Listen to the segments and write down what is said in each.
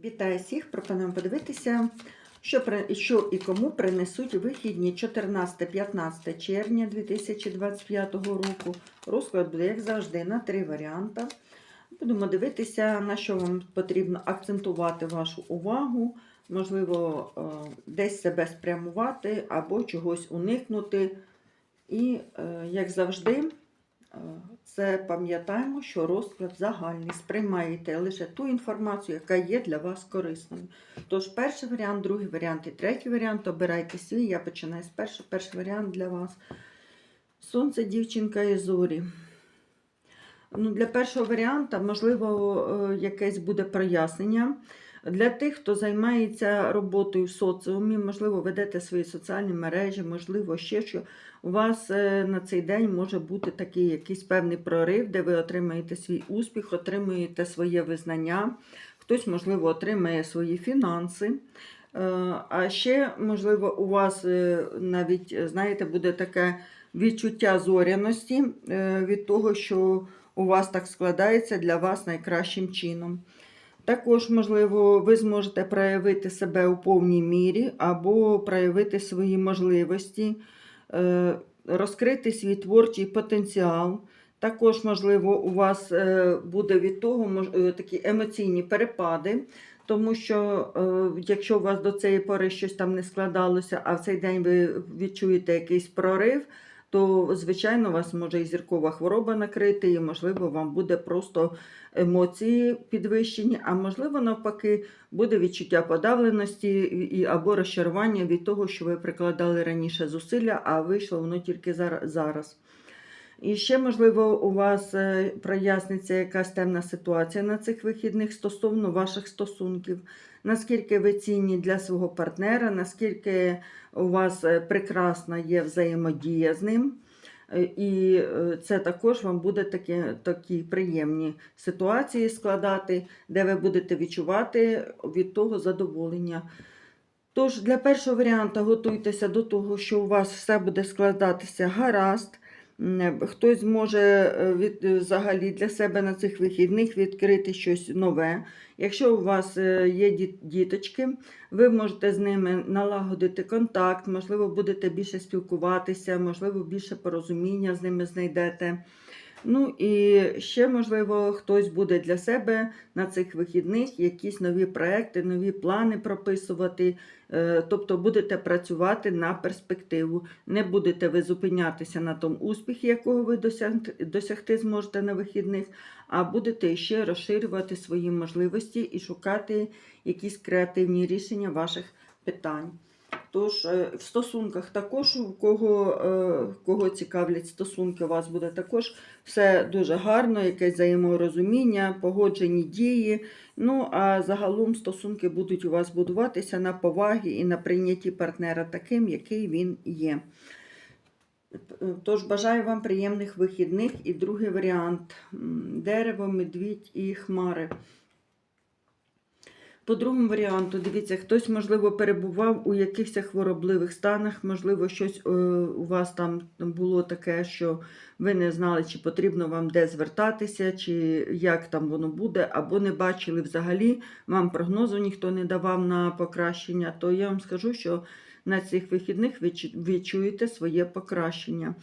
Вітаю всіх! Пропонуємо подивитися, що, що і кому принесуть вихідні 14-15 червня 2025 року. Розклад буде, як завжди, на три варіанти. Будемо дивитися, на що вам потрібно акцентувати вашу увагу, можливо, е, десь себе спрямувати або чогось уникнути. І, е, як завжди, Це пам'ятаємо, що розклад загальний. Сприймаєте лише ту інформацію, яка є для вас корисною. Тож, перший варіант, другий варіант і третій варіант обирайте свій. Я починаю з першого. Перший варіант для вас. Сонце, дівчинка і зорі. Ну, для першого варіанта, можливо, е, якесь буде прояснення. Для тих, хто займається роботою в соціумі, можливо, ведете свої соціальні мережі, можливо, ще що у вас е, на цей день може бути такий якийсь певний прорив, де ви отримаєте свій успіх, отримуєте своє визнання, хтось, можливо, отримає свої фінанси. Е, А ще, можливо, у вас е, навіть, знаєте, буде таке відчуття зоряності від того, що у вас так складається для вас найкращим чином. Також, можливо, ви зможете проявити себе у повній мірі або проявити свої можливості, е, розкрити свій творчий потенціал. Також, можливо, у вас е, буде від того е, такі емоційні перепади, тому що якщо у вас до цієї пори щось там не складалося, а в цей день ви відчуєте якийсь прорив, то, звичайно, вас може і зіркова хвороба накрити, і, можливо, вам буде просто емоції підвищені, а можливо, навпаки, буде відчуття подавленості і, або розчарування від того, що ви прикладали раніше зусилля, а вийшло воно тільки зараз. І ще, можливо, у вас е, проясниться якась темна ситуація на цих вихідних стосовно ваших стосунків. Наскільки ви цінні для свого партнера, наскільки у вас е, прекрасна є взаємодія з ним. Е, І е, це також вам буде такі, такі приємні ситуації складати, де ви будете відчувати від того задоволення. Тож для першого варіанту готуйтеся до того, що у вас все буде складатися гаразд. М, Хтось зможе е, від, е, взагалі для себе на цих вихідних відкрити щось нове. Якщо у вас е, є діточки, ви можете з ними налагодити контакт, можливо, будете більше спілкуватися, можливо, більше порозуміння з ними знайдете. Ну і ще, можливо, хтось буде для себе на цих вихідних якісь нові проекти, нові плани прописувати. Е, Тобто будете працювати на перспективу. Не будете ви зупинятися на тому успіхі, якого ви досягти, досягти зможете на вихідних, а будете ще розширювати свої можливості і шукати якісь креативні рішення ваших питань. Тож е, в стосунках також, у кого, е, кого цікавлять стосунки, у вас буде також все дуже гарно, якесь взаєморозуміння, погоджені дії. Ну, а загалом стосунки будуть у вас будуватися на повагі і на прийнятті партнера таким, який він є. Тож бажаю вам приємних вихідних. І другий варіант дерево, медвідь і хмари. По другому варіанту, дивіться, хтось, можливо, перебував у якихось хворобливих станах, можливо, щось е, у вас там було таке, що ви не знали, чи потрібно вам де звертатися, чи як там воно буде, або не бачили взагалі, вам прогнозу ніхто не давав на покращення, то я вам скажу, що на цих вихідних ви відчуєте своє покращення.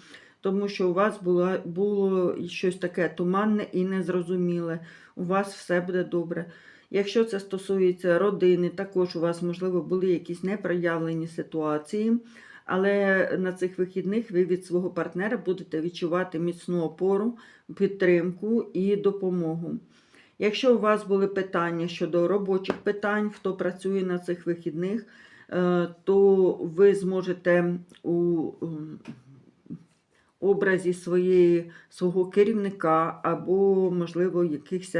Тому що у вас було, було щось таке туманне і незрозуміле. У вас все буде добре. Якщо це стосується родини, також у вас, можливо, були якісь непроявлені ситуації, але на цих вихідних ви від свого партнера будете відчувати міцну опору, підтримку і допомогу. Якщо у вас були питання щодо робочих питань, хто працює на цих вихідних, е, то ви зможете у образі своєї, свого керівника або, можливо, якихось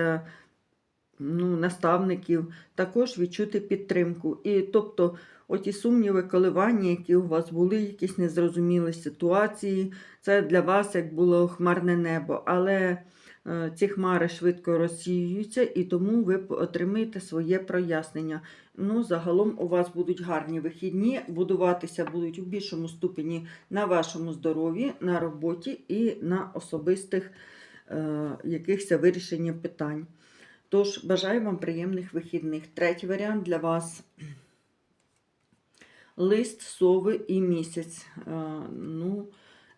ну, наставників, також відчути підтримку. І тобто, оті сумніви, коливання, які у вас були, якісь незрозумілі ситуації, це для вас як було хмарне небо. Але е, ці хмари швидко розсіюються, і тому ви отримаєте своє прояснення. Ну, загалом у вас будуть гарні вихідні, будуватися будуть у більшому ступені на вашому здоров'ї, на роботі і на особистих е, якихось вирішенні питань. Тож, бажаю вам приємних вихідних. Третій варіант для вас лист, сови і місяць. Е, Ну,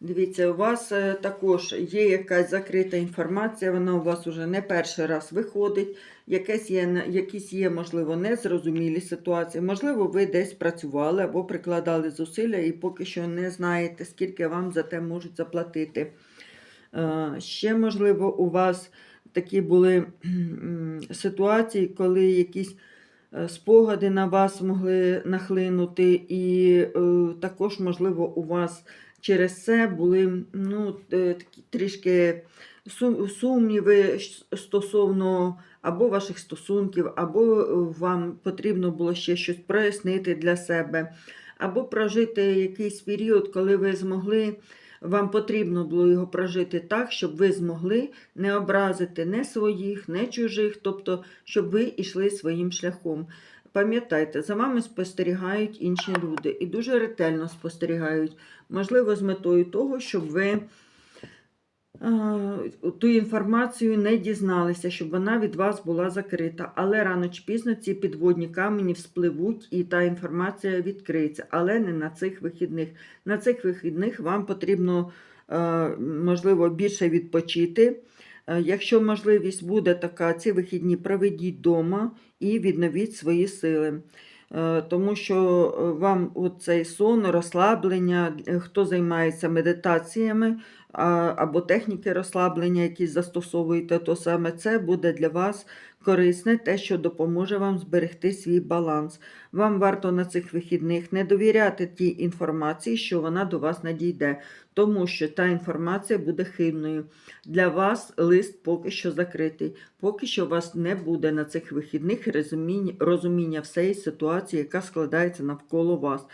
дивіться, у вас е, також є якась закрита інформація, вона у вас уже не перший раз виходить. Якесь є, якісь є, можливо, незрозумілі ситуації. Можливо, ви десь працювали або прикладали зусилля і поки що не знаєте, скільки вам за те можуть заплатити. Е, Ще, можливо, у вас такі були ситуації, коли якісь е, спогади на вас могли нахлинути, і е, також, можливо, у вас через це були ну, е, такі трішки сумніви стосовно або ваших стосунків, або вам потрібно було ще щось прояснити для себе, або прожити якийсь період, коли ви змогли. Вам потрібно було його прожити так, щоб ви змогли не образити не своїх, не чужих, тобто, щоб ви йшли своїм шляхом. Пам'ятайте, за вами спостерігають інші люди і дуже ретельно спостерігають, можливо, з метою того, щоб ви ту інформацію не дізналися, щоб вона від вас була закрита. Але рано чи пізно ці підводні камені вспливуть і та інформація відкриється, але не на цих вихідних. На цих вихідних вам потрібно, е, можливо, більше відпочити. Е, Якщо можливість буде така, ці вихідні проведіть вдома і відновіть свої сили. Е, Тому що е, вам цей сон, розслаблення, е, хто займається медитаціями або техніки розслаблення, які застосовуєте, то саме це буде для вас корисне, те, що допоможе вам зберегти свій баланс. Вам варто на цих вихідних не довіряти тій інформації, що вона до вас надійде, тому що та інформація буде хибною. Для вас лист поки що закритий. Поки що у вас не буде на цих вихідних розуміння, всієї ситуації, яка складається навколо вас.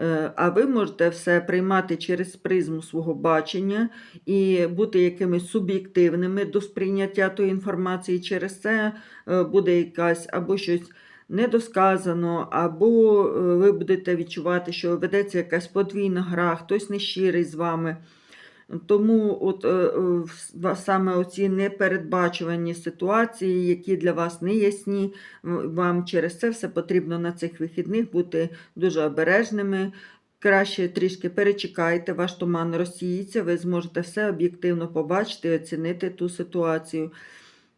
Е, А ви можете все приймати через призму свого бачення і бути якимись суб'єктивними до сприйняття тої інформації. Через це е, буде якась або щось недосказано, або е, ви будете відчувати, що ведеться якась подвійна гра, хтось нещирий з вами. Тому от е, е, саме оці непередбачувані ситуації, які для вас не ясні, вам через це все потрібно на цих вихідних бути дуже обережними. Краще трішки перечекайте, ваш туман розсіється, ви зможете все об'єктивно побачити і оцінити ту ситуацію.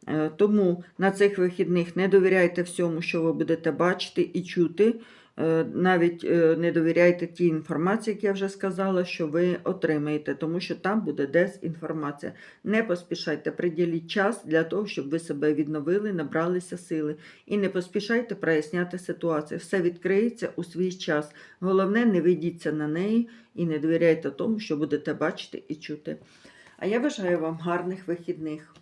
Е, Тому на цих вихідних не довіряйте всьому, що ви будете бачити і чути. Е, Навіть е, не довіряйте тій інформації, як я вже сказала, що ви отримаєте, тому що там буде дезінформація. Не поспішайте, приділіть час для того, щоб ви себе відновили, набралися сили. І не поспішайте проясняти ситуацію. Все відкриється у свій час. Головне, не ведіться на неї і не довіряйте тому, що будете бачити і чути. А я бажаю вам гарних вихідних.